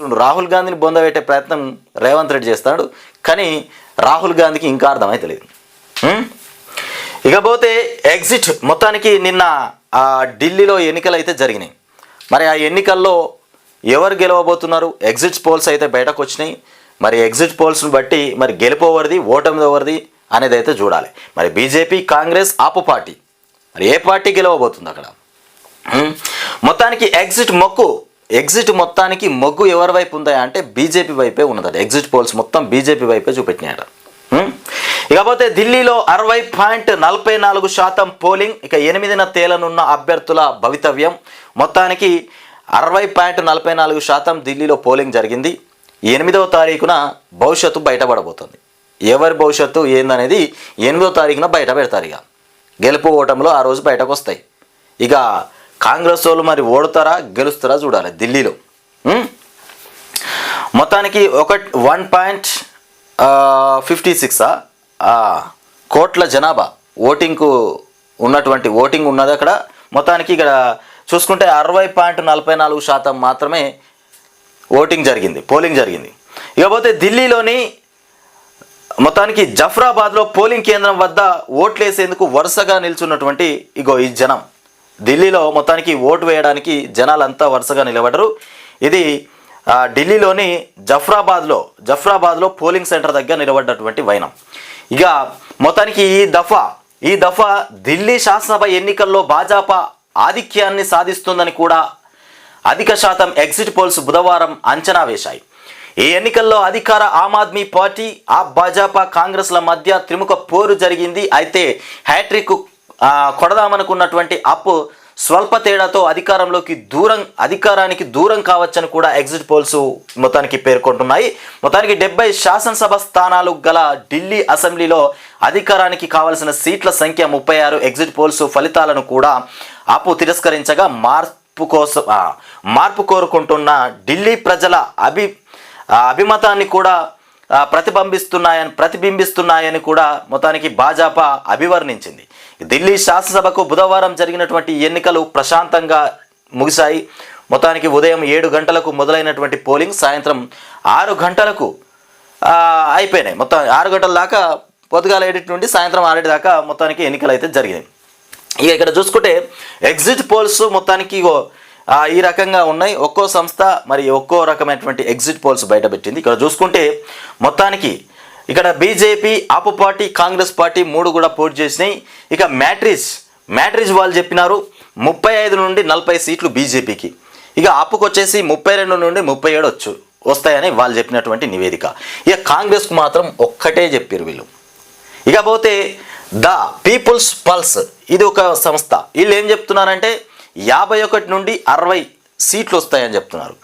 రాహుల్ గాంధీని బొందబెట్టే ప్రయత్నం రేవంత్ రెడ్డి చేస్తాడు కానీ రాహుల్ గాంధీకి ఇంకా అర్థమైతలేదు లేదు. ఇకపోతే ఎగ్జిట్ మొత్తానికి నిన్న ఆ ఢిల్లీలో ఎన్నికలు అయితే జరిగినాయి. మరి ఆ ఎన్నికల్లో ఎవరు గెలవబోతున్నారు? ఎగ్జిట్ పోల్స్ అయితే బయటకు వచ్చినాయి. మరి ఎగ్జిట్ పోల్స్ని బట్టి మరి గెలిపోవరిది ఓటమిదవరిది అనేది అయితే చూడాలి. మరి బీజేపీ కాంగ్రెస్ ఆపు పార్టీ. మరి ఏ పార్టీ గెలవబోతుంది అక్కడ? మొత్తానికి ఎగ్జిట్ మొక్కు ఎగ్జిట్ మొత్తానికి మొగ్గు ఎవరి వైపు ఉందా అంటే బీజేపీ వైపే ఉన్నదట. ఎగ్జిట్ పోల్స్ మొత్తం బీజేపీ వైపే చూపెట్టినాయట. ఇకపోతే ఢిల్లీలో అరవై పాయింట్ నలభై నాలుగు శాతం పోలింగ్ ఇక ఎనిమిదిన తేలనున్న అభ్యర్థుల భవితవ్యం. మొత్తానికి అరవై పాయింట్ నలభై నాలుగు శాతం ఢిల్లీలో పోలింగ్ జరిగింది. ఎనిమిదవ తారీఖున భవిష్యత్తు బయటపడబోతుంది. ఎవరి భవిష్యత్తు ఏందనేది ఎనిమిదవ తారీఖున బయట పెడతారు ఇక. గెలుపు ఓటంలో ఆ రోజు బయటకు వస్తాయి ఇక కాంగ్రెస్ వాళ్ళు మరి ఓడుతారా గెలుస్తారా చూడాలి ఢిల్లీలో. మొత్తానికి ఒక వన్ పాయింట్ ఫిఫ్టీ సిక్సా? కోట్ల జనాభా ఓటింగ్కు ఉన్నటువంటి ఓటింగ్ ఉన్నది అక్కడ. మొత్తానికి ఇక్కడ చూసుకుంటే అరవై పాయింట్ నలభై నాలుగు శాతం మాత్రమే ఓటింగ్ జరిగింది పోలింగ్ జరిగింది. ఇకపోతే ఢిల్లీలోని మొత్తానికి జఫ్రాబాద్లో పోలింగ్ కేంద్రం వద్ద ఓట్లేసేందుకు వరుసగా నిల్చున్నటువంటి ఇగో ఈ జనం. ఢిల్లీలో మొత్తానికి ఓటు వేయడానికి జనాలంతా వరుసగా నిలబడరు. ఇది ఢిల్లీలోని జఫ్రాబాద్లో జఫ్రాబాద్లో పోలింగ్ సెంటర్ దగ్గర నిలబడ్డటువంటి వైనం. ఇక మొత్తానికి ఈ దఫా ఈ దఫా ఢిల్లీ శాసనసభ ఎన్నికల్లో భాజపా ఆధిక్యాన్ని సాధిస్తుందని కూడా అధిక శాతం ఎగ్జిట్ పోల్స్ బుధవారం అంచనా వేశాయి. ఈ ఎన్నికల్లో అధికార ఆమ్ ఆద్మీ పార్టీ ఆ భాజపా కాంగ్రెస్ల మధ్య త్రిముఖ పోరు జరిగింది. అయితే హ్యాట్రిక్ కొడదామనుకున్నటువంటి అప్ స్వల్ప తేడాతో అధికారంలోకి దూరం అధికారానికి దూరం కావచ్చని కూడా ఎగ్జిట్ పోల్స్ మొత్తానికి పేర్కొంటున్నాయి. మొత్తానికి డెబ్బై శాసనసభ స్థానాలు గల ఢిల్లీ అసెంబ్లీలో అధికారానికి కావలసిన సీట్ల సంఖ్య ముప్పై ఆరు. ఎగ్జిట్ పోల్స్ ఫలితాలను కూడా అప్పు తిరస్కరించగా మార్పు కోసం మార్పు కోరుకుంటున్న ఢిల్లీ ప్రజల అభి అభిమతాన్ని కూడా ప్రతిబింబిస్తున్నాయని ప్రతిబింబిస్తున్నాయని కూడా మొత్తానికి భాజపా అభివర్ణించింది. ఢిల్లీ శాసనసభకు బుధవారం జరిగినటువంటి ఎన్నికలు ప్రశాంతంగా ముగిశాయి. మొత్తానికి ఉదయం ఏడు గంటలకు మొదలైనటువంటి పోలింగ్ సాయంత్రం ఆరు గంటలకు అయిపోయినాయి. మొత్తం ఆరు గంటల దాకా పొద్దుగాల ఏడింటి నుండి సాయంత్రం ఆరేటి దాకా మొత్తానికి ఎన్నికలు అయితే జరిగినాయి. ఇక ఇక్కడ చూసుకుంటే ఎగ్జిట్ పోల్స్ మొత్తానికి ఈ రకంగా ఉన్నాయి. ఒక్కో సంస్థ మరి ఒక్కో రకమైనటువంటి ఎగ్జిట్ పోల్స్ బయటపెట్టింది. ఇక్కడ చూసుకుంటే మొత్తానికి ఇక్కడ బీజేపీ ఆపు పార్టీ కాంగ్రెస్ పార్టీ మూడు కూడా పోటీ చేసినాయి. ఇక మ్యాట్రిజ్ మ్యాట్రిజ్ వాళ్ళు చెప్పినారు ముప్పై ఐదు నుండి నలభై సీట్లు బీజేపీకి ఇక అప్పుకొచ్చేసి ముప్పై రెండు నుండి ముప్పై ఏడు వచ్చు వస్తాయని వాళ్ళు చెప్పినటువంటి నివేదిక. ఇక కాంగ్రెస్కు మాత్రం ఒక్కటే చెప్పారు వీళ్ళు. ఇకపోతే ద పీపుల్స్ పల్స్ ఇది ఒక సంస్థ. వీళ్ళు ఏం చెప్తున్నారంటే యాభై ఒకటి నుండి అరవై సీట్లు వస్తాయని చెప్తున్నారు.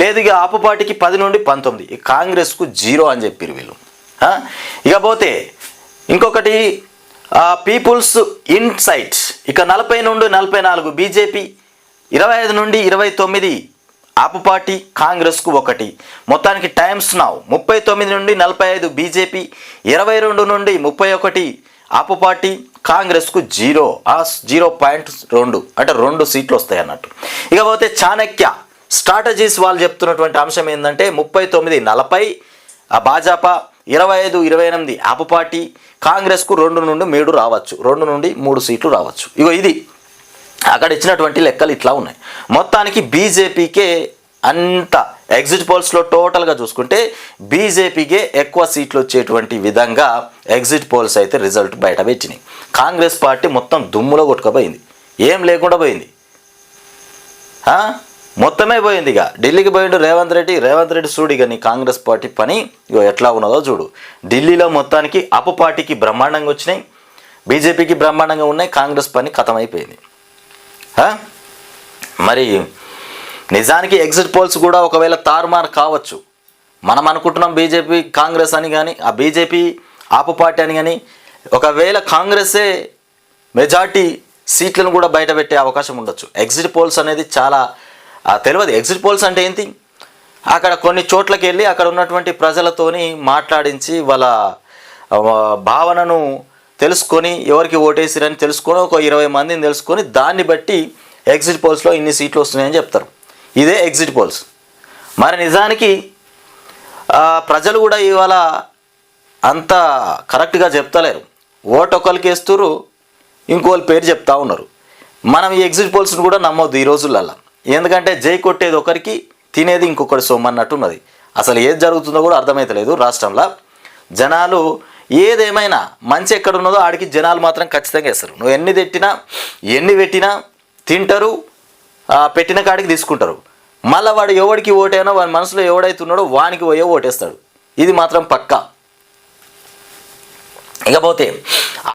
లేదు ఇక ఆపుపాటికి పది నుండి పంతొమ్మిది. కాంగ్రెస్కు జీరో అని చెప్పారు వీళ్ళు. ఇకపోతే ఇంకొకటి పీపుల్స్ ఇన్సైట్ ఇక నలభై నుండి నలభై నాలుగు బీజేపీ ఇరవై ఐదు నుండి ఇరవై తొమ్మిది ఆపుపాటి కాంగ్రెస్కు ఒకటి. మొత్తానికి టైమ్స్ నావ్ ముప్పై తొమ్మిది నుండి నలభై ఐదు బీజేపీ ఇరవై రెండు నుండి ముప్పై ఒకటి ఆపు పార్టీ కాంగ్రెస్కు జీరో. ఆ జీరో పాయింట్ రెండు. అంటే రెండు సీట్లు వస్తాయి అన్నట్టు. ఇకపోతే చాణక్య స్ట్రాటజీస్ వాళ్ళు చెప్తున్నటువంటి అంశం ఏంటంటే ముప్పై తొమ్మిది నలభై ఆ భాజపా ఇరవై ఐదు ఇరవై ఎనిమిది ఆపు పార్టీ కాంగ్రెస్కు రెండు నుండి మూడు రావచ్చు. రెండు నుండి మూడు సీట్లు రావచ్చు. ఇగో ఇది. అక్కడ ఇచ్చినటువంటి లెక్కలు ఇట్లా ఉన్నాయి. మొత్తానికి బీజేపీకే అంత ఎగ్జిట్ పోల్స్లో టోటల్గా చూసుకుంటే బీజేపీకే ఎక్కువ సీట్లు వచ్చేటువంటి విధంగా ఎగ్జిట్ పోల్స్ అయితే రిజల్ట్ బయట పెట్టినాయి. కాంగ్రెస్ పార్టీ మొత్తం దుమ్ములో కొట్టుకుపోయింది. ఏం లేకుండా పోయింది. మొత్తమే పోయింది ఇక. ఢిల్లీకి పోయిండు రేవంత్ రెడ్డి. రేవంత్ రెడ్డి చూడు ఇక నీ కాంగ్రెస్ పార్టీ పని. ఇగో ఎట్లా ఉన్నదో చూడు. ఢిల్లీలో మొత్తానికి అప్పు పార్టీకి బ్రహ్మాండంగా వచ్చినాయి. బీజేపీకి బ్రహ్మాండంగా ఉన్నాయి. కాంగ్రెస్ పని ఖతమైపోయింది మరి నిజానికి ఎగ్జిట్ పోల్స్ కూడా ఒకవేళ తారుమారు కావచ్చు. మనం అనుకుంటున్నాం బీజేపీ కాంగ్రెస్ అని కానీ ఆ బీజేపీ ఆపు పార్టీ అని కానీ ఒకవేళ కాంగ్రెసే మెజార్టీ సీట్లను కూడా బయట పెట్టే అవకాశం ఉండొచ్చు. ఎగ్జిట్ పోల్స్ అనేది చాలా తెలియదు. ఎగ్జిట్ పోల్స్ అంటే ఏంటి? అక్కడ కొన్ని చోట్లకి వెళ్ళి అక్కడ ఉన్నటువంటి ప్రజలతోని మాట్లాడించి వాళ్ళ భావనను తెలుసుకొని ఎవరికి ఓటేసిరని తెలుసుకొని ఒక ఇరవై మందిని తెలుసుకొని దాన్ని బట్టి ఎగ్జిట్ పోల్స్లో ఇన్ని సీట్లు వస్తున్నాయని చెప్తారు. ఇదే ఎగ్జిట్ పోల్స్ మరి నిజానికి ప్రజలు కూడా ఇవాళ అంత కరెక్ట్గా చెప్తలేరు. ఓటు ఒకరికి వేస్తున్నారు ఇంకోళ్ళు పేరు చెప్తా ఉన్నారు. మనం ఈ ఎగ్జిట్ పోల్స్ని కూడా నమ్మొద్దు ఈ రోజులల్లో. ఎందుకంటే జై కొట్టేది ఒకరికి తినేది ఇంకొకటి సొమ్మన్నట్టు ఉన్నది. అసలు ఏది జరుగుతుందో కూడా అర్థమైతలేదు రాష్ట్రంలో. జనాలు ఏదేమైనా మంచి ఎక్కడ ఉన్నదో ఆడికి జనాలు మాత్రం ఖచ్చితంగా వేస్తారు. నువ్వు ఎన్ని పెట్టినా ఎన్ని పెట్టినా తింటారు పెట్టిన కాడికి తీసుకుంటారు. మళ్ళీ వాడు ఎవడికి ఓటైనా వాడి మనసులో ఎవడైతున్నాడో వానికి పోయే ఓటేస్తాడు. ఇది మాత్రం పక్కా. ఇకపోతే